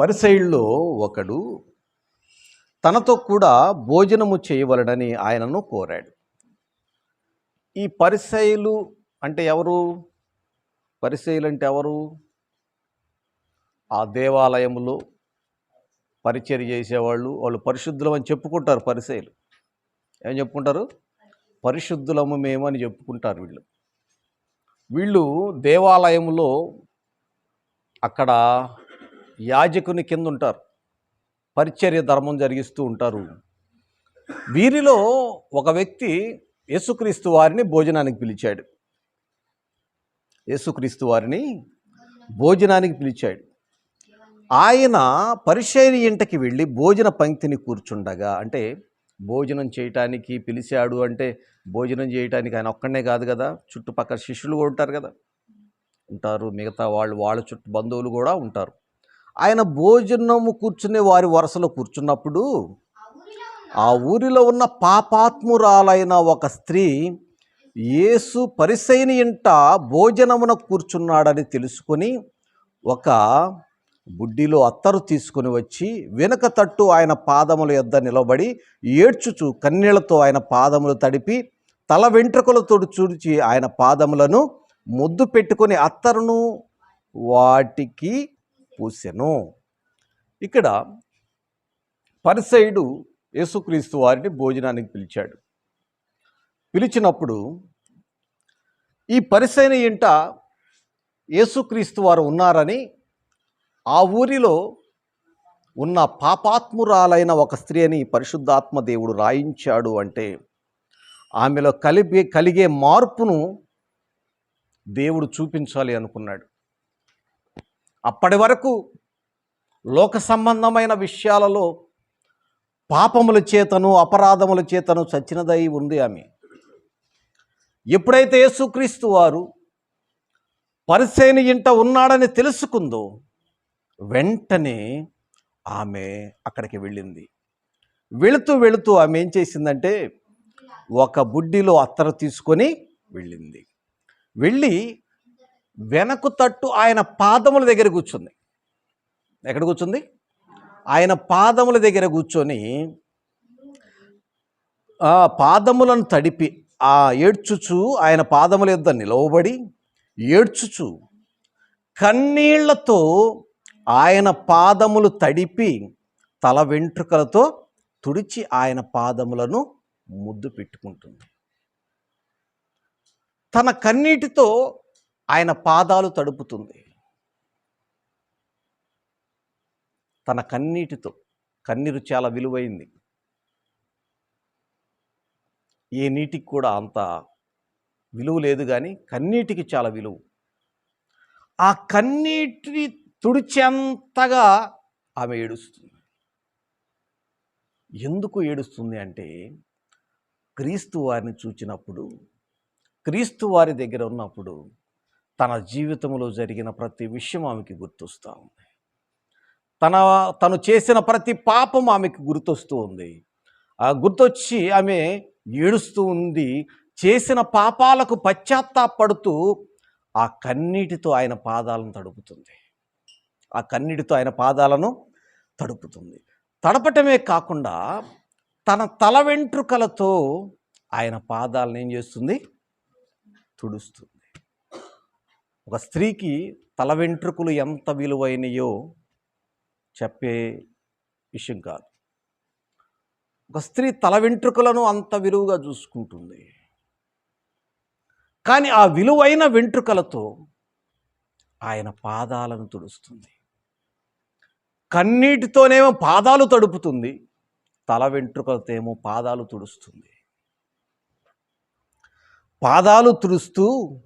పరిసైల్లో ఒకడు తనతో కూడా భోజనము చేయవలనని ఆయనను కోరాడు. ఈ పరిసైలు అంటే ఎవరు? పరిసైలు అంటే ఎవరు? ఆ దేవాలయంలో పరిచర్య చేసేవాళ్ళు వాళ్ళు పరిశుద్ధులం అని చెప్పుకుంటారు పరిసైలు ఏం చెప్పుకుంటారు? పరిశుద్ధులము మేము అని చెప్పుకుంటారు వీళ్ళు. వీళ్ళు దేవాలయంలో అక్కడ యాజకుని కింద ఉంటారు పరిచర్య ధర్మం జరిగిస్తూ ఉంటారు. వీరిలో ఒక వ్యక్తి యేసుక్రీస్తు వారిని భోజనానికి పిలిచాడు. యేసుక్రీస్తు వారిని భోజనానికి పిలిచాడు. ఆయన పరిచర్య ఇంటికి వెళ్ళి భోజన పంక్తిని కూర్చుండగా అంటే భోజనం చేయటానికి పిలిచాడు అంటే భోజనం చేయటానికి ఆయన ఒక్కడనే కాదు కదా చుట్టుపక్కల శిష్యులు కూడా ఉంటారు కదా. ఉంటారు మిగతా వాళ్ళు వాళ్ళ చుట్టూ బంధువులు కూడా ఉంటారు. ఆయన భోజనము కూర్చునే వారి వరుసలో కూర్చున్నప్పుడు ఆ ఊరిలో ఉన్న పాపాత్మురాలైన ఒక స్త్రీ యేసు పరిసైని ఇంట భోజనమున కూర్చున్నాడని తెలుసుకొని ఒక బుడ్డిలో అత్తరు తీసుకుని వచ్చి వెనుక తట్టు ఆయన పాదముల యొద్ద నిలబడి ఏడ్చుచు కన్నీళ్ళతో ఆయన పాదములు తడిపి తల వెంట్రుకలతో చూడిచి ఆయన పాదములను ముద్దు పెట్టుకొని అత్తరును వాటికి పూసెను. ఇక్కడ పరిసైడు యేసుక్రీస్తు వారిని భోజనానికి పిలిచాడు. పిలిచినప్పుడు ఈ పరిసైన ఇంట యేసుక్రీస్తు వారు ఉన్నారని ఆ ఊరిలో ఉన్న పాపాత్మురాలైన ఒక స్త్రీ అని పరిశుద్ధాత్మ దేవుడు రాయించాడు అంటే ఆమెలో కలిపి కలిగే మార్పును దేవుడు చూపించాలి అనుకున్నాడు. అప్పటి వరకు లోక సంబంధమైన విషయాలలో పాపముల చేతను అపరాధముల చేతను చచ్చినదై ఉంది ఆమె. ఎప్పుడైతే యేసుక్రీస్తు వారు పరిసేని ఇంట ఉన్నాడని తెలుసుకుందో వెంటనే ఆమె అక్కడికి వెళ్ళింది. వెళుతూ వెళుతూ ఆమె ఏం చేసిందంటే ఒక బుడ్డిలో అత్తరు తీసుకొని వెళ్ళింది. వెళ్ళి వెనకు తట్టు ఆయన పాదముల దగ్గర కూర్చుంది. ఎక్కడ కూర్చుంది? ఆయన పాదముల దగ్గర కూర్చొని ఆ పాదములను తడిపి ఆ ఏడ్చుచు ఆయన పాదముల యొద్ద నిలవబడి ఏడ్చుచు కన్నీళ్ళతో ఆయన పాదములు తడిపి తల వెంట్రుకలతో తుడిచి ఆయన పాదములను ముద్దు పెట్టుకుంటుంది. తన కన్నీటితో ఆయన పాదాలు తడుపుతుంది. తన కన్నీటితో కన్నీరు చాలా విలువైంది. ఏ నీటికి కూడా అంత విలువ లేదు కానీ కన్నీటికి చాలా విలువ. ఆ కన్నీటిని తుడిచేంతగా ఆమె ఏడుస్తుంది. ఎందుకు ఏడుస్తుంది అంటే క్రీస్తు వారిని చూచినప్పుడు క్రీస్తు వారి దగ్గర ఉన్నప్పుడు తన జీవితంలో జరిగిన ప్రతి విషయం ఆమెకి గుర్తొస్తూ ఉంది. తన తను చేసిన ప్రతి పాపం ఆమెకి గుర్తొస్తూ ఉంది. ఆ గుర్తొచ్చి ఆమె ఏడుస్తూ ఉంది. చేసిన పాపాలకు పశ్చాత్తాపడుతూ ఆ కన్నీటితో ఆయన పాదాలను తడుపుతుంది. ఆ కన్నీటితో ఆయన పాదాలను తడుపుతుంది. తడపటమే కాకుండా తన తల వెంట్రుకలతో ఆయన పాదాలను ఏం చేస్తుంది? తుడుస్తుంది. ఒక స్త్రీకి తల వెంట్రుకలు ఎంత విలువైనయో చెప్పే విషయం కాదు. ఒక స్త్రీ తల వెంట్రుకలను అంత విలువగా చూసుకుంటుంది. కానీ ఆ విలువైన వెంట్రుకలతో ఆయన పాదాలను తుడుస్తుంది. కన్నీటితోనేమో పాదాలు తడుపుతుంది. తల వెంట్రుకలతో ఏమో పాదాలు తుడుస్తుంది. పాదాలు తుడుస్తూ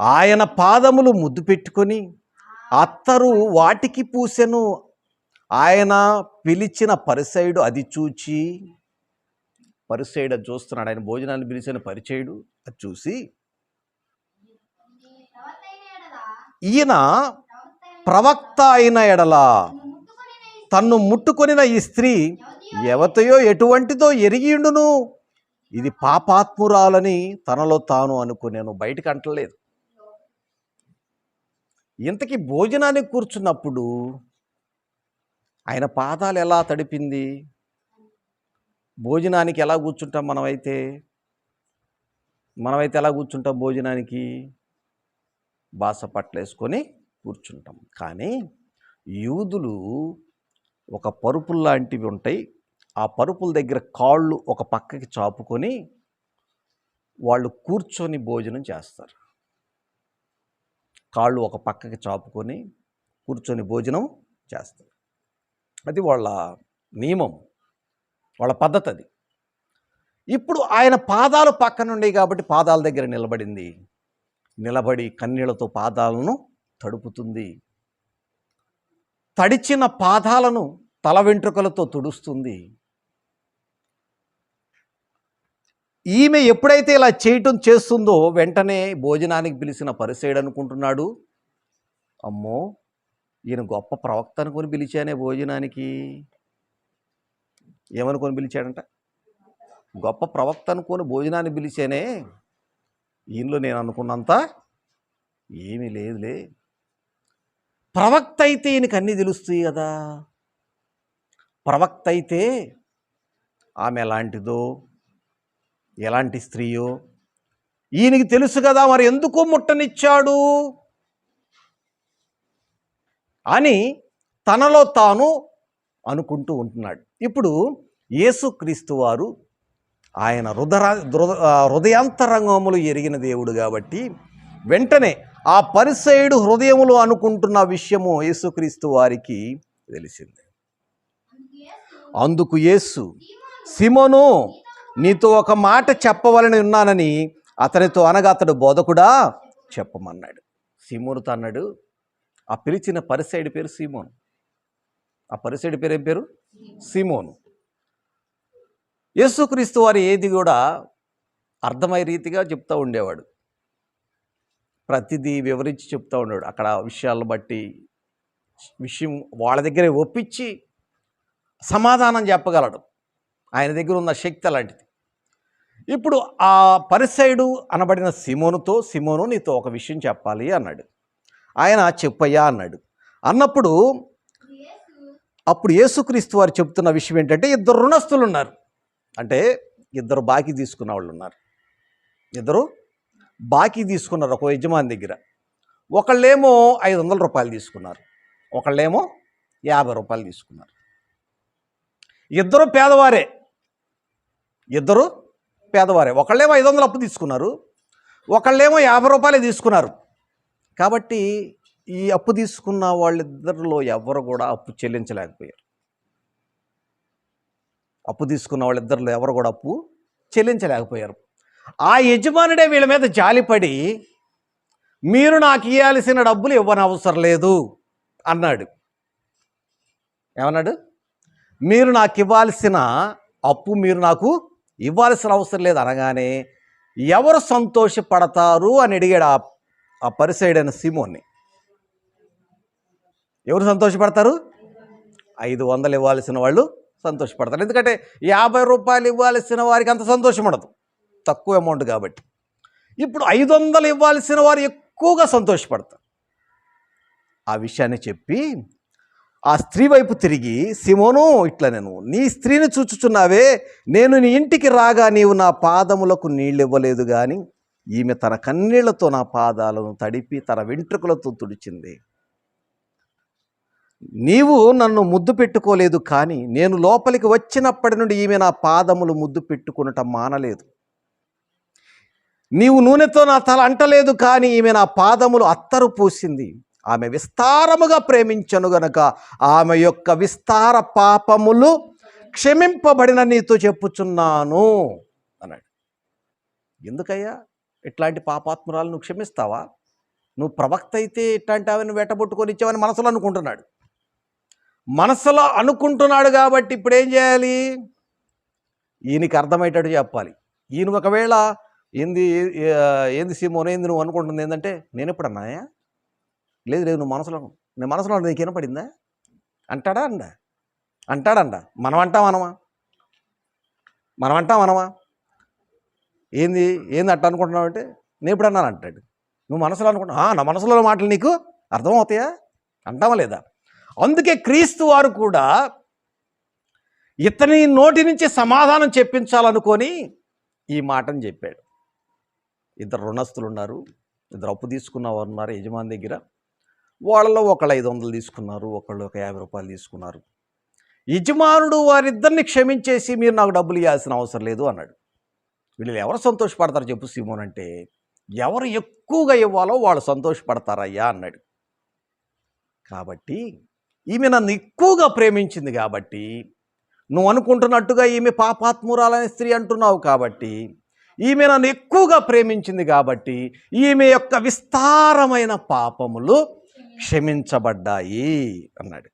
ఆయన పాదములు ముద్దు పెట్టుకొని అత్తరు వాటికి పూసెను. ఆయన పిలిచిన పరిసైడు అది చూచి పరిసైడు అది చూస్తున్నాడు. ఆయన భోజనాన్ని పిలిచిన పరిచయుడు అది చూసి ఈయన ప్రవక్త అయిన ఎడల తన్ను ముట్టుకొనిన ఈ స్త్రీ ఎవతయో ఎటువంటిదో ఎరిగిండును ఇది పాపాత్మురాలని తనలో తాను అనుకునేను. బయటకు అంటలేదు. ఇంతకీ భోజనానికి కూర్చున్నప్పుడు ఆయన పాదాలు ఎలా తడిపింది? భోజనానికి ఎలా కూర్చుంటాం మనమైతే? మనమైతే ఎలా కూర్చుంటాం భోజనానికి? బాస పట్లేసుకొని కూర్చుంటాం. కానీ యూదులు ఒక పరుపులు లాంటివి ఉంటాయి. ఆ పరుపుల దగ్గర కాళ్ళు ఒక పక్కకి చాపుకొని వాళ్ళు కూర్చొని భోజనం చేస్తారు. కాళ్ళు ఒక పక్కకి చాపుకొని కూర్చొని భోజనం చేస్తారు. అది వాళ్ళ నియమం వాళ్ళ పద్ధతి అది. ఇప్పుడు ఆయన పాదాలు పక్కన ఉండేవి కాబట్టి పాదాల దగ్గర నిలబడింది. నిలబడి కన్నీళ్ళతో పాదాలను తడుపుతుంది. తడిచిన పాదాలను తల వెంట్రుకలతో తుడుస్తుంది. ఈమె ఎప్పుడైతే ఇలా చేయటం చేస్తుందో వెంటనే భోజనానికి పిలిచిన పరిసేడు అనుకుంటున్నాడు. అమ్మో! ఈయన గొప్ప ప్రవక్త అనుకొని పిలిచానే భోజనానికి. ఏమనుకొని పిలిచాడంట? గొప్ప ప్రవక్త అనుకొని భోజనాన్ని పిలిచానే ఈయనలో నేను అనుకున్నంత ఏమీ లేదులే. ప్రవక్త అయితే ఈయనకి అన్నీ తెలుస్తాయి కదా. ప్రవక్త అయితే ఆమె ఎలాంటిదో ఎలాంటి స్త్రీయో? ఈయనకి తెలుసు కదా మరి ఎందుకు ముట్టనిచ్చాడు? అని తనలో తాను అనుకుంటూ ఉంటున్నాడు. ఇప్పుడు యేసుక్రీస్తు వారు ఆయన హృదర హృదయాంతరంగములు ఎరిగిన దేవుడు కాబట్టి వెంటనే ఆ పరిసయుడు హృదయములు అనుకుంటున్న విషయము యేసుక్రీస్తు వారికి తెలిసింది. అందుకు యేసు సిమోను నీతో ఒక మాట చెప్పవలని ఉన్నానని అతనితో అనగా అతడు బోధకుడా చెప్పమన్నాడు. సిమోనుతో అన్నాడు ఆ పిలిచిన పరిసైడి పేరు సీమోను. ఆ పరిసైడి పేరు ఏం పేరు? సీమోను. యేసుక్రీస్తు వారి ఏది కూడా అర్థమయ్యే రీతిగా చెప్తూ ఉండేవాడు. ప్రతిదీ వివరించి చెప్తూ ఉండేవాడు. అక్కడ విషయాలను బట్టి విషయం వాళ్ళ దగ్గరే ఒప్పించి సమాధానం చెప్పగలడు. ఆయన దగ్గర ఉన్న శక్తి అలాంటిది. ఇప్పుడు ఆ పరిసైడు అనబడిన సిమోనుతో సిమోను నీతో ఒక విషయం చెప్పాలి అన్నాడు. ఆయన చెప్పయ్యా అన్నాడు. అన్నప్పుడు అప్పుడు యేసుక్రీస్తు వారు చెప్తున్న విషయం ఏంటంటే ఇద్దరు రుణస్తులు ఉన్నారు అంటే ఇద్దరు బాకీ తీసుకున్న వాళ్ళు ఉన్నారు ఇద్దరు బాకీ తీసుకున్నారు ఒక యజమాని దగ్గర. ఒకళ్ళేమో ఐదు వందల రూపాయలు తీసుకున్నారు. ఒకళ్ళేమో యాభై రూపాయలు తీసుకున్నారు. ఇద్దరు పేదవారే. ఇద్దరు పేదవారే. ఒకళ్ళేమో ఐదు వందలు అప్పు తీసుకున్నారు ఒకళ్ళేమో యాభై రూపాయలు తీసుకున్నారు. కాబట్టి ఈ అప్పు తీసుకున్న వాళ్ళిద్దరిలో ఎవరు కూడా అప్పు చెల్లించలేకపోయారు. అప్పు తీసుకున్న వాళ్ళిద్దరిలో ఎవరు కూడా అప్పు చెల్లించలేకపోయారు. ఆ యజమానుడే వీళ్ళ మీద జాలిపడి మీరు నాకు ఇవ్వాల్సిన డబ్బులు ఇవ్వనవసరం లేదు అన్నాడు. ఏమన్నాడు? మీరు నాకు ఇవ్వాల్సిన అప్పు మీరు నాకు ఇవ్వాల్సిన అవసరం లేదు అనగానే ఎవరు సంతోషపడతారు అని అడిగాడు ఆ ఆ పరిసైడైన సిమోన్ని. ఎవరు సంతోషపడతారు? ఐదు వందలు ఇవ్వాల్సిన వాళ్ళు సంతోషపడతారు. ఎందుకంటే యాభై రూపాయలు ఇవ్వాల్సిన వారికి అంత సంతోషం ఉండదు. తక్కువ అమౌంట్ కాబట్టి. ఇప్పుడు ఐదు వందలు ఇవ్వాల్సిన వారు ఎక్కువగా సంతోషపడతారు. ఆ విషయాన్ని చెప్పి ఆ స్త్రీ వైపు తిరిగి సిమోను ఇట్లా నేను నీ స్త్రీని చూచుచున్నావే నేను నీ ఇంటికి రాగా నీవు నా పాదములకు నీళ్ళు ఇవ్వలేదు కానీ ఈమె తన కన్నీళ్ళతో నా పాదాలను తడిపి తన వెంట్రుకలతో తుడిచింది. నీవు నన్ను ముద్దు పెట్టుకోలేదు కానీ నేను లోపలికి వచ్చినప్పటి నుండి ఈమె నా పాదములు ముద్దు పెట్టుకునటం మానలేదు. నీవు నూనెతో నా తల అంటలేదు కానీ ఈమె నా పాదములు అత్తరు పూసింది. ఆమె విస్తారముగా ప్రేమించను గనక. ఆమె యొక్క విస్తార పాపములు క్షమింపబడిన నీతో చెప్పుచున్నాను అన్నాడు. ఎందుకయ్యా? ఇట్లాంటి పాపాత్మురాలు నువ్వు క్షమిస్తావా? నువ్వు ప్రవక్త అయితే ఇట్లాంటి ఆమెను వెట్టబొట్టుకొని ఇచ్చావని మనసులో అనుకుంటున్నాడు. మనసులో అనుకుంటున్నాడు కాబట్టి ఇప్పుడు ఏం చేయాలి? ఈయనకి అర్థమయ్యేటట్టు చెప్పాలి. ఈయన ఒకవేళ ఏంది ఏంది సీమోన్ ఏంది నువ్వు అనుకుంటుంది ఏంటంటే నేను ఎప్పుడు అన్నాయా లేదు లేదు నువ్వు మనసులో నీ నేను మనసులో అన్నది నీకు అంటాడా అండ? అంటాడంట మనం అంటాం అనమా? మనం అంటాం అనమా? ఏంది ఏంది అట్ట అనుకుంటున్నావు అంటే నేను ఎప్పుడు అన్నాను అంటాడు. నువ్వు మనసులో అనుకుంటున్నా నా మనసులో మాటలు నీకు అర్థమవుతాయా? అంటావా లేదా? అందుకే క్రీస్తు వారు కూడా ఇతని నోటి నుంచి సమాధానం చెప్పించాలనుకొని ఈ మాటను చెప్పాడు. ఇద్దరు రుణస్తులు ఉన్నారు ఇద్దరు అప్పు తీసుకున్న వారు ఉన్నారు యజమాని దగ్గర. వాళ్ళలో ఒకళ్ళు ఐదు వందలు తీసుకున్నారు ఒకళ్ళు ఒక యాభై రూపాయలు తీసుకున్నారు. యజమానుడు వారిద్దరిని క్షమించేసి మీరు నాకు డబ్బులు ఇవ్వాల్సిన అవసరం లేదు అన్నాడు. వీళ్ళు ఎవరు సంతోషపడతారు చెప్పు సీమోన్ అంటే ఎవరు ఎక్కువగా ఇవ్వాలో వాళ్ళు సంతోషపడతారయ్యా అన్నాడు. కాబట్టి ఈమె నన్ను ఎక్కువగా ప్రేమించింది కాబట్టి నువ్వు అనుకుంటున్నట్టుగా ఈమె పాపాత్మురాలనే స్త్రీ అంటున్నావు కాబట్టి ఈమె నన్ను ఎక్కువగా ప్రేమించింది కాబట్టి ఈమె యొక్క విస్తారమైన పాపములు క్షమించబడ్డాయి అన్నాడు.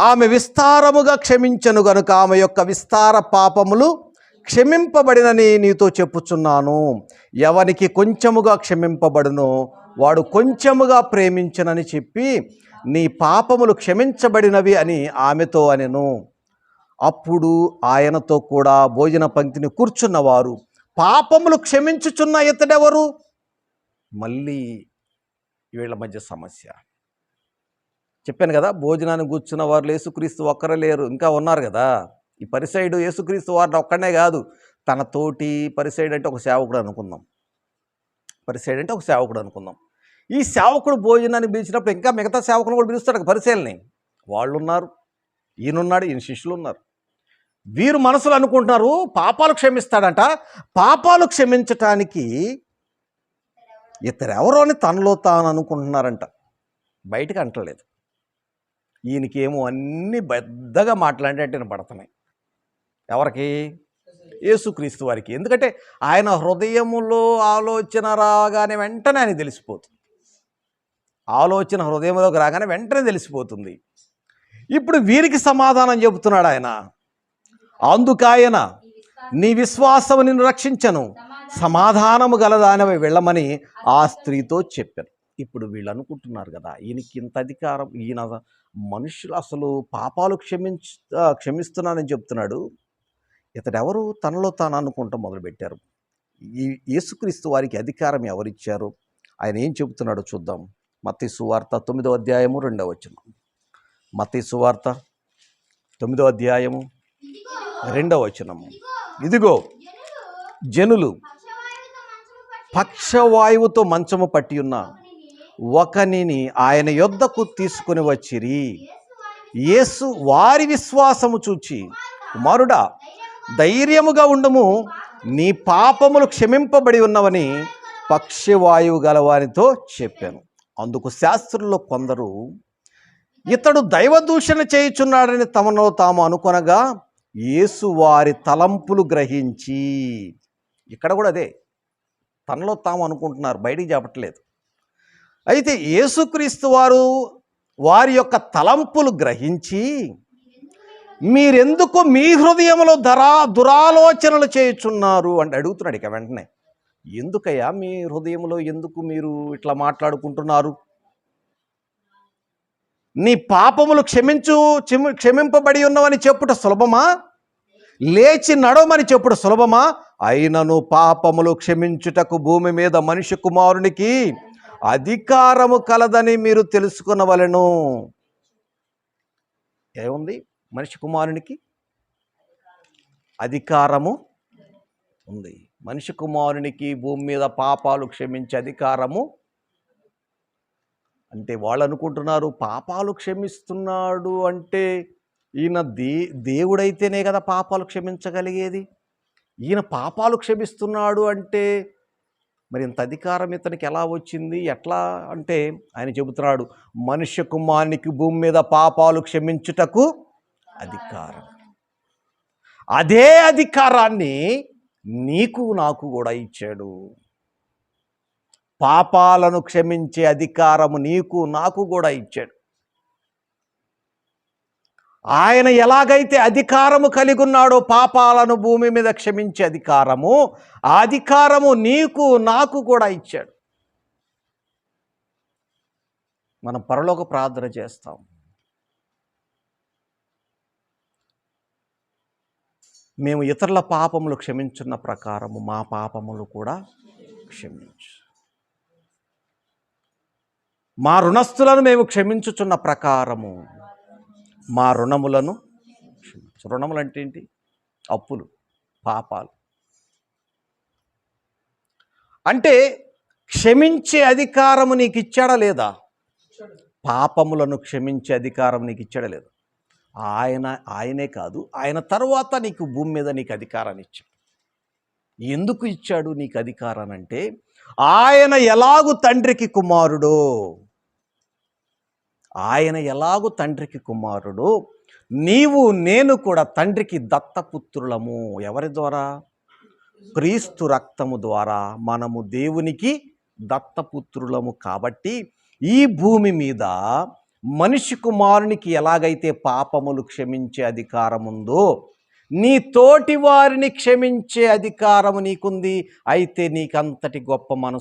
ఆమె విస్తారముగా క్షమించను గనుక ఆమె యొక్క విస్తార పాపములు క్షమింపబడినని నీతో చెప్పుచున్నాను. ఎవనికి కొంచెముగా క్షమింపబడునో వాడు కొంచెముగా ప్రేమించనని చెప్పి నీ పాపములు క్షమించబడినవి అని ఆమెతో అనెను. అప్పుడు ఆయనతో కూడా భోజన పంక్తిని కూర్చున్నవారు పాపములు క్షమించుచున్న ఇతడెవరు? మళ్ళీ వీళ్ళ మధ్య సమస్య. చెప్పాను కదా భోజనాన్ని కూర్చున్న వారు యేసుక్రీస్తు ఒక్కరే లేరు ఇంకా ఉన్నారు కదా. ఈ పరిసైడు యేసుక్రీస్తు వారిని ఒక్కడనే కాదు తన తోటి పరిసైడ్ అంటే ఒక సేవకుడు అనుకుందాం. పరిసైడ్ అంటే ఒక సేవకుడు అనుకుందాం. ఈ సేవకుడు భోజనాన్ని పిలిచినప్పుడు ఇంకా మిగతా సేవకులు కూడా పిలుస్తాడు పరిశీలనే వాళ్ళు ఉన్నారు ఈయనున్నాడు ఈయన శిష్యులు ఉన్నారు వీరు మనసులో అనుకుంటున్నారు పాపాలు క్షమిస్తాడంట. పాపాలు క్షమించటానికి ఇతరెవరో అని తనలో తాను అనుకుంటున్నారంట. బయటకు అంటలేదు. ఈయనకేమో అన్నీ పెద్దగా మాట్లాడేటట్టు వినపడుతున్నాయి. ఎవరికి? యేసుక్రీస్తు వారికి. ఎందుకంటే ఆయన హృదయములో ఆలోచన రాగానే వెంటనే ఆయన తెలిసిపోతుంది. ఆలోచన హృదయంలోకి రాగానే వెంటనే తెలిసిపోతుంది. ఇప్పుడు వీరికి సమాధానం చెబుతున్నాడు ఆయన. అందుకాయన నీ విశ్వాసము నిన్ను రక్షించను. సమాధానము గలదానవి వెళ్ళమని ఆ స్త్రీతో చెప్పాను ఇప్పుడు వీళ్ళు అనుకుంటున్నారు కదా ఈయనకి ఇంత అధికారం ఈయన మనుషులు అసలు పాపాలు క్షమించ క్షమిస్తున్నానని చెప్తున్నాడు. ఇతడెవరు? తనలో తాను అనుకుంటాం మొదలుపెట్టారు. ఈ యేసుక్రీస్తు వారికి అధికారం ఎవరిచ్చారు? ఆయన ఏం చెబుతున్నాడో చూద్దాం. మత్తి సువార్త తొమ్మిదో అధ్యాయము రెండవ వచనం. మత్తి సువార్త తొమ్మిదో అధ్యాయము రెండవ వచనము ఇదిగో జనులు పక్షవాయువుతో మంచము పట్టి ఉన్న ఒకనిని ఆయన యొద్దకు తీసుకుని వచ్చిరి. యేసు వారి విశ్వాసము చూచి కుమారుడా ధైర్యముగా ఉండము. నీ పాపములు క్షమింపబడి ఉన్నవని పక్షవాయువు గలవారితో చెప్పాను. అందుకు శాస్త్రుల్లో కొందరు ఇతడు దైవదూషణ చేయుచున్నాడని తమను తాము అనుకొనగా యేసు వారి తలంపులు గ్రహించి. ఇక్కడ కూడా అదే తనలో తాము అనుకుంటున్నారు బయటికి చెప్పట్లేదు అయితే యేసుక్రీస్తు వారు వారి యొక్క తలంపులు గ్రహించి మీరెందుకు మీ హృదయంలో ధరా దురాలోచనలు చేయుచున్నారు? అని అడుగుతున్నాడు ఇక వెంటనే. ఎందుకయ్యా? మీ హృదయంలో ఎందుకు మీరు ఇట్లా మాట్లాడుకుంటున్నారు? నీ పాపములు క్షమించు క్షమింపబడి ఉన్నవని చెప్పుట సులభమా? లేచి నడవమని చెప్పుడు సులభమా? అయినను పాపములు క్షమించుటకు భూమి మీద మనిషి కుమారునికి అధికారము కలదని మీరు తెలుసుకునవలెను. ఏముంది? మనిషి కుమారునికి అధికారము ఉంది. మనిషి కుమారునికి భూమి మీద పాపాలు క్షమించే అధికారము అంటే వాళ్ళు అనుకుంటున్నారు పాపాలు క్షమిస్తున్నాడు అంటే ఈయన దే దేవుడైతేనే కదా పాపాలు క్షమించగలిగేది. ఈయన పాపాలు క్షమిస్తున్నాడు అంటే మరి ఇంత అధికారం ఇతనికి ఎలా వచ్చింది? ఎట్లా అంటే ఆయన చెబుతున్నాడు మనుష్య కుమారునికి భూమి మీద పాపాలు క్షమించుటకు అధికారం. అదే అధికారాన్ని నీకు నాకు కూడా ఇచ్చాడు. పాపాలను క్షమించే అధికారము నీకు నాకు కూడా ఇచ్చాడు. ఆయన ఎలాగైతే అధికారము కలిగి ఉన్నాడో పాపాలను భూమి మీద క్షమించే అధికారము ఆ అధికారము నీకు నాకు కూడా ఇచ్చాడు. మనం పరలోక ప్రార్థన చేస్తాం. మేము ఇతరుల పాపములు క్షమించున్న ప్రకారము మా పాపములు కూడా క్షమించు. మా రుణస్థులను మేము క్షమించుచున్న ప్రకారము మా రుణములను రుణములు అంటే ఏంటి? అప్పులు పాపాలు. అంటే క్షమించే అధికారము నీకు ఇచ్చాడా లేదా? పాపములను క్షమించే అధికారం నీకు ఇచ్చాడా లేదా? ఆయన ఆయనే కాదు ఆయన తర్వాత నీకు భూమి మీద నీకు అధికారాన్ని ఇచ్చాడు. ఎందుకు ఇచ్చాడు నీకు అధికారాన్ని అంటే ఆయన ఎలాగు తండ్రికి కుమారుడో? ఆయన ఎలాగూ తండ్రికి కుమారుడు నీవు నేను కూడా తండ్రికి దత్తపుత్రులము. ఎవరి ద్వారా? క్రీస్తు రక్తము ద్వారా. మనము దేవునికి దత్తపుత్రులము కాబట్టి ఈ భూమి మీద మనిషి కుమారునికి ఎలాగైతే పాపములు క్షమించే అధికారం ఉందో నీ తోటి వారిని క్షమించే అధికారము నీకుంది. అయితే నీకంతటి గొప్ప మనసు